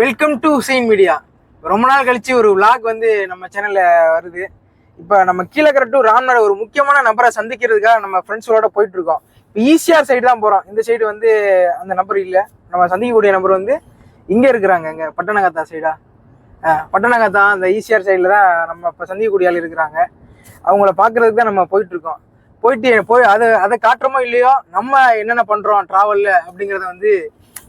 Welcome to Hussain media ரொம்ப நாள் கழிச்சு ஒரு விளாக் வந்து நம்ம சேனல்ல வருது. இப்போ நம்ம கீழக்கரை டு ராம்நாடு ஒரு முக்கியமான நபரை சந்திக்கிறதுக்காக நம்ம ஃப்ரெண்ட்ஸோட போயிட்டு இருக்கோம் இப்போ ஈசிஆர் சைடு தான் போகிறோம் இந்த சைடு வந்து அந்த நம்பர் இல்லை. நம்ம சந்திக்கக்கூடிய நபர் வந்து இங்கே இருக்கிறாங்க இங்கே பட்டணகத்தா சைடா பட்டணகத்தா அந்த ஈசிஆர் சைடில் தான் நம்ம இப்போ சந்திக்கக்கூடிய ஆள் இருக்கிறாங்க. அவங்கள பார்க்கறதுக்கு தான் நம்ம போயிட்டு இருக்கோம் போயிட்டு போய் அதை அதை காட்டுறோமோ இல்லையோ நம்ம என்னென்ன பண்ணுறோம் ட்ராவலில் அப்படிங்கிறத வந்து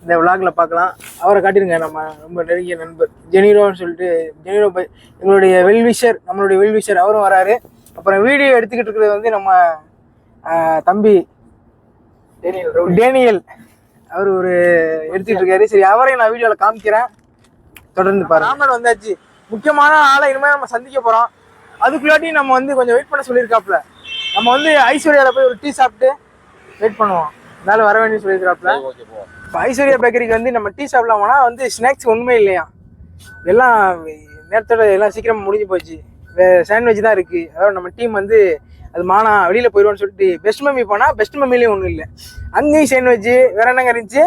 இந்த விளாக்ல பார்க்கலாம் அவரை காட்டிருங்க நம்ம ரொம்ப நெருங்கிய நண்பர். ஜெனிரோன்னு சொல்லிட்டு ஜெனிரோ பை எங்களுடைய வெல்விஷர் நம்மளுடைய வெல்விஷர் அவரும் வராரு. அப்புறம் வீடியோ எடுத்துக்கிட்டு இருக்கிறது வந்து நம்ம தம்பி டேனியல் அவர் ஒரு எடுத்துக்கிட்டு இருக்காரு. சரி அவரையும் நான் வீடியோவில் காமிக்கிறேன். தொடர்ந்து பாருங்க. ராமன் வந்தாச்சு. முக்கியமான ஆளை இனிமேல் நம்ம சந்திக்க போகிறோம் அதுக்குள்ளாட்டி நம்ம வந்து கொஞ்சம் வெயிட் பண்ண சொல்லியிருக்காப்ல நம்ம வந்து ஐஸ்வர்யாவில் போய் ஒரு டீ சாப்பிட்டு வெயிட் பண்ணுவோம். அதனால வர வேண்டிய சொல்லியிருக்காப்ல இப்போ ஐஸ்வர்யா பேக்கரிக்கு வந்து நம்ம டீ சாப்பிடலாம் போனால் வந்து ஸ்நாக்ஸ் ஒன்றுமே இல்லையா? எல்லாம் நேரத்தோட எல்லாம் சீக்கிரம் முடிஞ்சு போச்சு. சாண்ட்விச் தான் இருக்குது அதாவது நம்ம டீம் வந்து அது மானா வெளியில் போயிடுவோம்னு சொல்லிட்டு பெஸ்ட் மம்மி போனால் பெஸ்ட் மம்மிலையும் ஒன்றும் இல்லை. அங்கேயும் சாண்ட்விச் வேற என்னங்க இருந்துச்சு?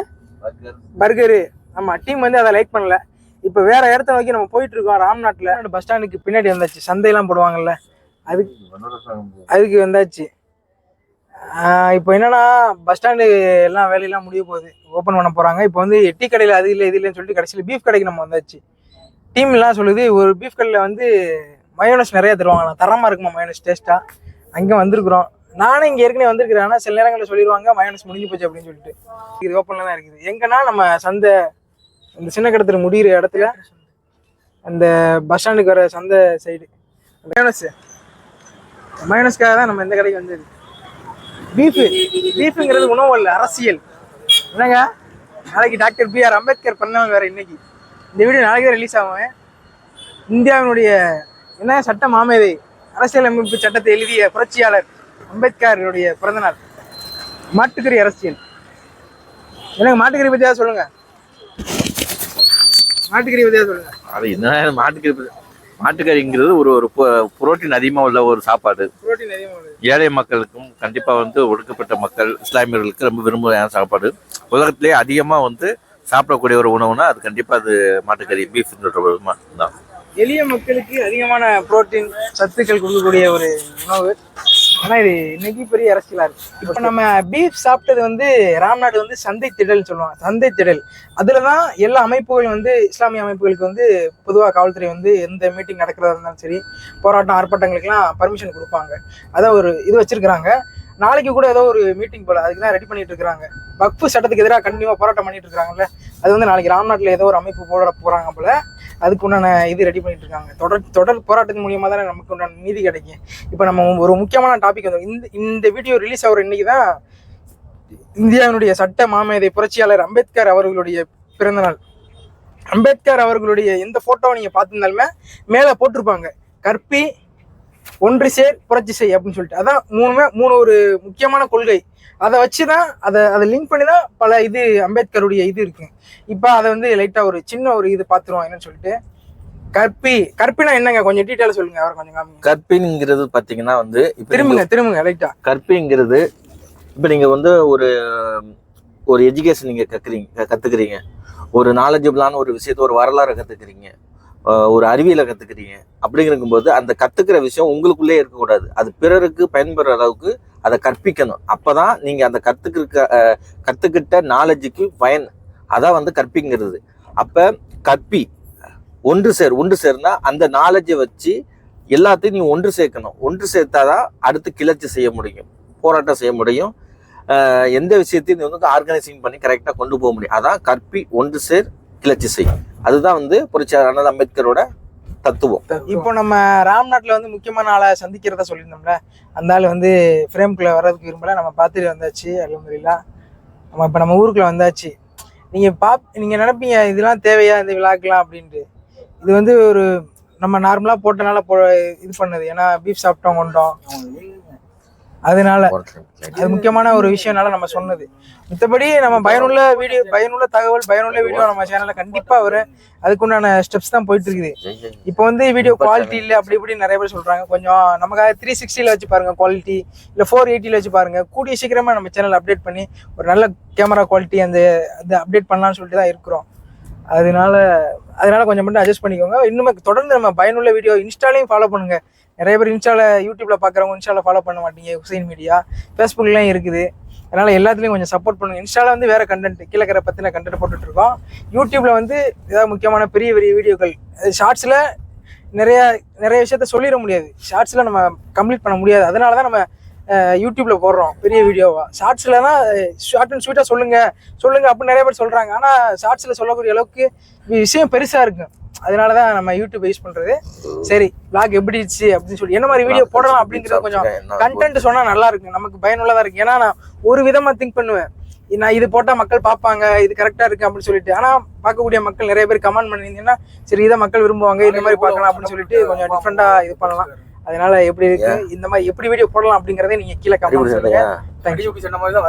பர்கரு ஆமாம் டீம் வந்து அதை லைக் பண்ணல. இப்போ வேற இடத்த நோக்கி நம்ம போயிட்டு இருக்கோம் ராம்நாட்டில். பஸ் ஸ்டாண்டுக்கு பின்னாடி வந்தாச்சு. சந்தையெல்லாம் போடுவாங்கல்ல. அதுக்கு அதுக்கு வந்தாச்சு. இப்போ என்னன்னா பஸ் ஸ்டாண்டு எல்லாம் வேலையெல்லாம் முடிய போகுது. ஓப்பன் பண்ண போறாங்க. இப்போ வந்து டீ கடையில் அது இல்லை இது இல்லைன்னு சொல்லிட்டு கடைசியில் பீஃப் கடைக்கு நம்ம வந்தாச்சு. டீம் எல்லாம் சொல்லுது ஒரு பீஃப் கடையில் வந்து மயோனஸ் நிறைய தருவாங்களாம். தரமா இருக்குமா மயோனஸ் டேஸ்டா அங்கே வந்திருக்கிறோம். நானும் இங்கே ஏற்கனவே வந்திருக்கிறேன். ஆனால் சில நேரங்களில் சொல்லிடுவாங்க மயோனஸ் முடிஞ்சு போச்சு அப்படின்னு சொல்லிட்டு. இது ஓப்பனில் தான் இருக்குது. எங்கன்னா நம்ம சந்தை இந்த சின்ன கடத்தில் முடிகிற இடத்துல அந்த பஸ் ஸ்டாண்டுக்கு வர சந்தை சைடு மயோனஸ் மயோனஸ்க்காக தான் நம்ம இந்த கடைக்கு வந்தது. பீஃபு பீஃபுங்கிறது உணவு அல்ல அரசியல். என்னங்க? நாளைக்கு டாக்டர் பி ஆர் அம்பேத்கர் பண்ணவன் வேற இன்னைக்கு. இந்த வீடியோ நாளைக்கு தான் ரிலீஸ் ஆகும். இந்தியாவினுடைய என்ன சட்ட மாமேதை அரசியலமைப்பு சட்டத்தை எழுதிய புரட்சியாளர் அம்பேத்கருடைய பிறந்தநாள். மாட்டுக்கறி அரசியல். என்னங்க மாட்டுக்கறி பத்தியா சொல்லுங்க. மாட்டுக்கறி பத்தியா சொல்லுங்க. அது என்ன மாட்டுக்கறி மாட்டுக்கறிங்கிறது ஒரு ஒரு புரோட்டீன் அதிகமாக உள்ள ஒரு சாப்பாடு. ஏழை மக்களுக்கும் கண்டிப்பாக வந்து ஒடுக்கப்பட்ட மக்கள் இஸ்லாமியர்களுக்கு ரொம்ப விரும்புகிற சாப்பாடு. உலகத்திலே அதிகமாக வந்து சாப்பிடக்கூடிய ஒரு உணவுனா அது கண்டிப்பாக அது மாட்டுக்கறி பீஃப் தான் எளிய மக்களுக்கு அதிகமான புரோட்டீன் சத்துக்கள் கொடுக்கக்கூடிய ஒரு உணவு. ஆனா இது இன்னைக்கு பெரிய அரசியலா இருக்கு. இப்போ நம்ம பீஃப் சாப்பிட்டது வந்து ராம்நாடு வந்து சந்தை திடல்னு சொல்லுவாங்க. சந்தை திடல். அதுல தான் எல்லா அமைப்புகளும் வந்து இஸ்லாமிய அமைப்புகளுக்கு வந்து பொதுவாக காவல்துறை வந்து எந்த மீட்டிங் நடக்கிறதா இருந்தாலும் சரி போராட்டம் ஆர்ப்பாட்டங்களுக்குலாம் பர்மிஷன் கொடுப்பாங்க. அதான் ஒரு இது வச்சிருக்கிறாங்க. நாளைக்கு கூட ஏதோ ஒரு மீட்டிங் போல அதுக்கு தான் ரெடி பண்ணிட்டு இருக்காங்க வக்ஃபு சட்டத்துக்கு எதிராக கண்டிப்பாக போராட்டம் பண்ணிட்டு இருக்காங்கல்ல அது வந்து நாளைக்கு ராம்நாட்டில் ஏதோ ஒரு அமைப்பு போட போறாங்க போல. அதுக்கு உண்டான இது ரெடி பண்ணிட்டு இருக்காங்க தொடர் தொடர் போராட்டத்தின் மூலியமா தானே நமக்கு உண்டான நீதி கிடைக்கும். இப்போ நம்ம ஒரு முக்கியமான டாபிக் வந்து இந்த இந்த வீடியோ ரிலீஸ் ஆகிற இன்னைக்கு தான் இந்தியாவினுடைய சட்ட மாமேதை புரட்சியாளர் அம்பேத்கர் அவர்களுடைய பிறந்தநாள் அம்பேத்கர் அவர்களுடைய எந்த ஃபோட்டோவை நீங்கள் பார்த்துருந்தாலுமே மேலே போட்டிருப்பாங்க. கற்பி ஒன்று சேர் புரட்சி செய் அப்படின்னு சொல்லிட்டு. அதான் மூணுமே மூணு ஒரு முக்கியமான கொள்கை. அதை வச்சு தான் அதை அதை லிங்க் பண்ணி தான் பல இது அம்பேத்கருடைய இது இருக்கு. இப்போ அதை வந்து லைட்டாக ஒரு சின்ன ஒரு இது பார்த்துருவோம் என்னன்னு சொல்லிட்டு. கற்பி கற்பினா என்னங்க? கொஞ்சம் டீட்டெயில் சொல்லுங்க அவர் கொஞ்சம் காமிங்க. கற்பிங்கிறது பார்த்தீங்கன்னா வந்து திரும்புங்க திரும்புங்க லைட்டா கற்பிங்கிறது இப்போ நீங்கள் வந்து ஒரு ஒரு எஜுகேஷன் நீங்கள் கற்கிறீங்க கற்றுக்குறீங்க ஒரு நாலேஜபிளான ஒரு விஷயத்த ஒரு வரலாறை கற்றுக்குறீங்க ஒரு அறிவியலை கற்றுக்குறீங்க அப்படிங்கிறக்கும்போது அந்த கற்றுக்கிற விஷயம் உங்களுக்குள்ளே இருக்கக்கூடாது. அது பிறருக்கு பயன்பெற அளவுக்கு அதை கற்பிக்கணும். அப்போ தான் நீங்கள் அந்த கற்றுக்கிற கற்றுக்கிட்ட நாலேஜுக்கு பயன் அதான் வந்து கற்பிங்கிறது அப்போ கற்பி ஒன்று சேர் ஒன்று சேர்னா அந்த நாலேஜை வச்சு எல்லாத்தையும் நீ ஒன்று சேர்க்கணும். ஒன்று சேர்த்தா தான் அடுத்து கிளர்ச்சி செய்ய முடியும் போராட்டம் செய்ய முடியும். எந்த விஷயத்தையும் நீ வந்து ஆர்கனைசிங் பண்ணி கரெக்டாக கொண்டு போக முடியும். அதான் கற்பி ஒன்று சேர் கிளர்ச்சி செய் அதுதான் வந்து புரட்சியாளர் அண்ணல் அம்பேத்கரோட தத்துவம். இப்போ நம்ம ராம்நாட்டில் வந்து முக்கியமான ஆளை சந்திக்கிறதா சொல்லியிருந்தோம்ல அந்த ஆள் வந்து ஃப்ரேம்குள்ளே வர்றதுக்கு விரும்பல. நம்ம பார்த்துட்டு வந்தாச்சு அலமதுல்லா நம்ம இப்போ நம்ம ஊருக்குள்ள வந்தாச்சு. நீங்கள் பாப் நீங்கள் நினைப்பீங்க இதெல்லாம் தேவையா இந்த விழாக்கெல்லாம்? அப்படின்ட்டு. இது வந்து ஒரு நம்ம நார்மலாக போட்டனால போ இது பண்ணது. ஏன்னா பீஃப் சாப்பிட்டோம் கொண்டோம் அதனால அது முக்கியமான ஒரு விஷயம்னால நம்ம சொன்னது. மித்தபடி நம்ம பயனுள்ள வீடியோ பயனுள்ள தகவல் பயனுள்ள வீடியோ நம்ம சேனல்ல கண்டிப்பா வரும். அதுக்குண்டான ஸ்டெப்ஸ் தான் போயிட்டு இருக்குது இப்போ வந்து வீடியோ குவாலிட்டி இல்லை அப்படி இப்படி நிறைய பேர் சொல்றாங்க. கொஞ்சம் நமக்காக த்ரீ சிக்ஸ்டியில் வச்சு பாருங்க குவாலிட்டி இல்லை ஃபோர் எயிட்டியில் வச்சு பாருங்க. கூடிய சீக்கிரமா நம்ம சேனல் அப்டேட் பண்ணி ஒரு நல்ல கேமரா குவாலிட்டி அந்த அப்டேட் பண்ணலாம்னு சொல்லிட்டு தான் இருக்கிறோம். அதனால அதனால கொஞ்சம் மட்டும் அட்ஜஸ்ட் பண்ணிக்கோங்க. இன்னுமே தொடர்ந்து நம்ம பயனுள்ள வீடியோ இன்ஸ்டாலையும் ஃபாலோ பண்ணுங்க. நிறைய பேர் இன்ஸ்டாவில் யூடியூப்ல பார்க்குறவங்க இன்ஸ்டாவில் ஃபாலோ பண்ண மாட்டீங்க ஹுசைன் மீடியா ஃபேஸ்புக்லாம் இருக்குது. அதனால எல்லாத்துலேயும் கொஞ்சம் சப்போர்ட் பண்ணுங்க. இன்ஸ்டாவில் வந்து வேற கண்டென்ட் கீழக்கரை பற்றின கண்டென்ட் போட்டுட்டு இருக்கோம் யூடியூப்ல வந்து ஏதாவது முக்கியமான பெரிய பெரிய வீடியோக்கள் ஷார்ட்ஸில் நிறைய நிறைய விஷயத்த சொல்லிட முடியாது. ஷார்ட்ஸில் நம்ம கம்ப்ளீட் பண்ண முடியாது. அதனால தான் நம்ம யூடியூப்ல போடுறோம் பெரிய வீடியோவா. ஷார்ட்ஸ்லனா ஷார்ட் அண்ட் ஸ்வீட்டா சொல்லுங்க. சொல்லுங்க அப்படின்னு நிறைய பேர் சொல்றாங்க. ஆனா ஷார்ட்ஸ்ல சொல்லக்கூடிய அளவுக்கு விஷயம் பெருசா இருக்கு. அதனால தான் நம்ம யூடியூப் யூஸ் பண்றது. சரி vlog எப்படி இருந்துச்சு அப்படின்னு சொல்லி என்ன மாதிரி வீடியோ போடலாம் அப்படிங்கிறது கொஞ்சம் கண்டென்ட் சொன்னா நல்லா இருக்கு நமக்கு பயனுள்ளதா இருக்கு ஏன்னா நான் ஒரு விதமா திங்க் பண்ணுவேன். நான் இது போட்டா மக்கள் பார்ப்பாங்க இது கரெக்டா இருக்கு அப்படின்னு சொல்லிட்டு. ஆனா பார்க்கக்கூடிய மக்கள் நிறைய பேர் கமெண்ட் பண்ணியிருந்தீங்கன்னா சரி இதை மக்கள் விரும்புவாங்க இந்த மாதிரி பார்க்கலாம் அப்படின்னு சொல்லிட்டு கொஞ்சம் டிஃப்ரெண்டா இது பண்ணலாம். அதனால எப்படி இருக்கு? இந்த மாதிரி எப்படி வீடியோ போடலாம் அப்படிங்கறதை நீங்க கீழே கமெண்ட் தேங்க்யூ சொன்ன மாதிரி தான்